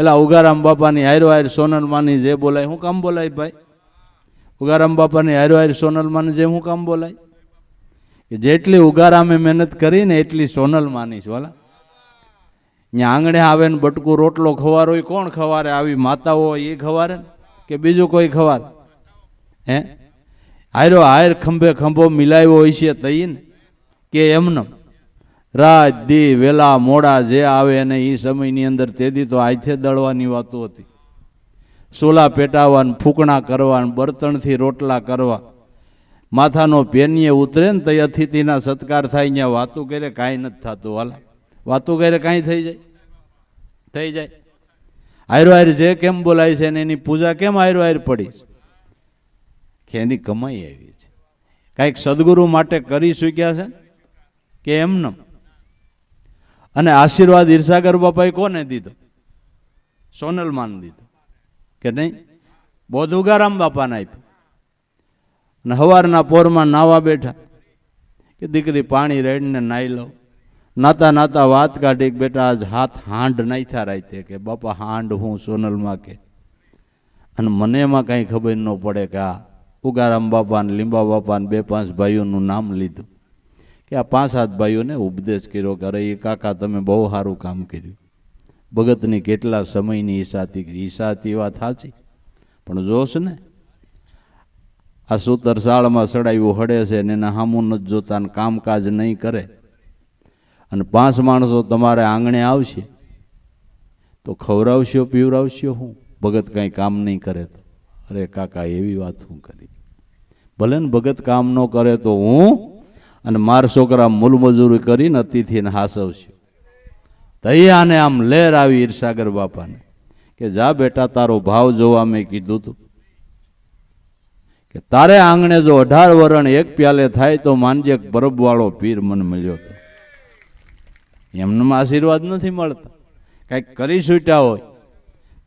એટલે ઉગારામ બાપાની હારો હાર સોનલમાની જે બોલાય, હું કામ બોલાય ભાઈ? ઉગારામ બાપાની હારો હાર સોનલમાની જે હું કામ બોલાય? કે જેટલી ઉગારામે મહેનત કરીને એટલી સોનલમાની છે, વાલા. અહીંયા આંગણે આવે ને બટકું રોટલો ખવારો હોય, કોણ ખવારે? આવી માતાઓ હોય, એ ખવારે કે બીજું કોઈ ખવાર? હે? હાયરો હાયર ખંભે ખંભો મિલાવ્યો હોય છે તઈ ને? કે એમનેમ રાત દી વેલા મોડા જે આવે અને એ સમયની અંદર તેથી તો આથે દળવાની વાતો હતી. સોલા પેટાવાન ને ફૂકણા કરવા ને બર્તણથી રોટલા કરવા. માથાનો પેનીએ ઉતરે ને તો અતિથિના સત્કાર થાય ત્યાં વાતું કરે, કાંઈ નથી થતું વાલા વાતું કરે, કાંઈ થઈ જાય. થઈ જાય. આયરો આયર જે કેમ બોલાય છે ને એની પૂજા કેમ આયરો આયર પડી કે એની કમાઈ આવી છે. કાંઈક સદગુરુ માટે કરી શક્યા છે? કે એમનેમ? અને આશીર્વાદ ઈર્ષાગર બાપાએ કોને દીધો? સોનલમાન દીધો. કે નહીં? બહુ ઉગારામ બાપાને આપ્યું. અને હવારના પોરમાં નાવા બેઠા. કે દીકરી પાણી રેડને નાહી લો નાતા નાતા વાત કાઢી બેટા આજ હાથ હાંડ નાખ્યા રાતે કે બાપા હાંડ હું સોનલમાં કે. અને મને એમાં કાંઈ ખબર ન પડે કે આ ઉગારામ બાપા ને લીંબા બાપા ને બે પાંચ ભાઈઓનું નામ લીધું. કે આ પાંચ સાત ભાઈઓને ઉપદેશ કર્યો કે અરે એ કાકા, તમે બહુ સારું કામ કર્યું. ભગતની કેટલા સમયની ઈશાથી ઈશાથી વાત સાચી. પણ જોશ ને. આ સૂતર શાળમાં સડાયું હડે છે ને એના હામું નથી જોતા કામકાજ નહીં કરે. અને પાંચ માણસો તમારે આંગણે આવશે તો ખવડાવશો પીવરાવશો હું? ભગત કાંઈ કામ નહીં કરે તો. અરે કાકા, એવી વાત હું કરી. ભલે ને ભગત કામ ન કરે તો હું અને માર છોકરા મૂલમજૂરી કરીને અતિથિને હાસવશે. તૈયાને આમ લેર આવી ઈર્ષાગર બાપાને કે, જા બેટા, તારો ભાવ જોવા મેં કીધું તું. કે તારે આંગણે જો અઢાર વરણ એક પ્યાલે થાય તો માનજે પરબવાળો પીર મને મળ્યો હતો એમને આશીર્વાદ નથી મળતા. કાંઈક કરી છૂટ્યા હોય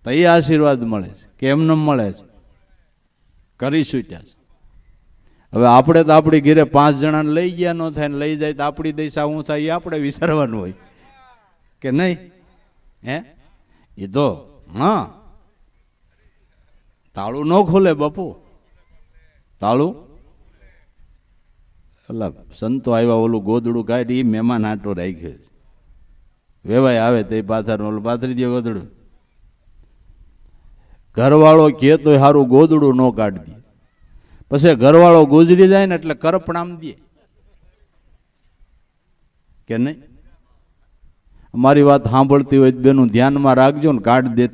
તો એ આશીર્વાદ મળે છે. કે એમને મળે છે? કરી છૂટ્યા છે. હવે આપણે તો આપણી ઘેરે પાંચ જણાને લઈ ગયા, ન થાય ને લઈ જાય તો આપણી દિશા હું થાય એ આપણે વિચારવાનું હોય. કે નહીં? હે? એ તો, હા. તાળું ન ખોલે બાપુ. તાળું? એટલે સંતો આવ્યા ઓલું ગોદડું કાઢી એ મહેમાન આટો રાખ્યો છે. વેવાય આવે તો એ પાથરનું ઓલું પાથરી દે ગોદડું. ઘરવાળો કહે તો સારું ગોદડું ન કાઢી દે. પછી ઘરવાળો ગુજરી જાય ને એટલે કરપણામ દે. કે નહીં? અમારી વાત સાંભળતી હોય બેનું ધ્યાનમાં રાખજો ને કાઢ દે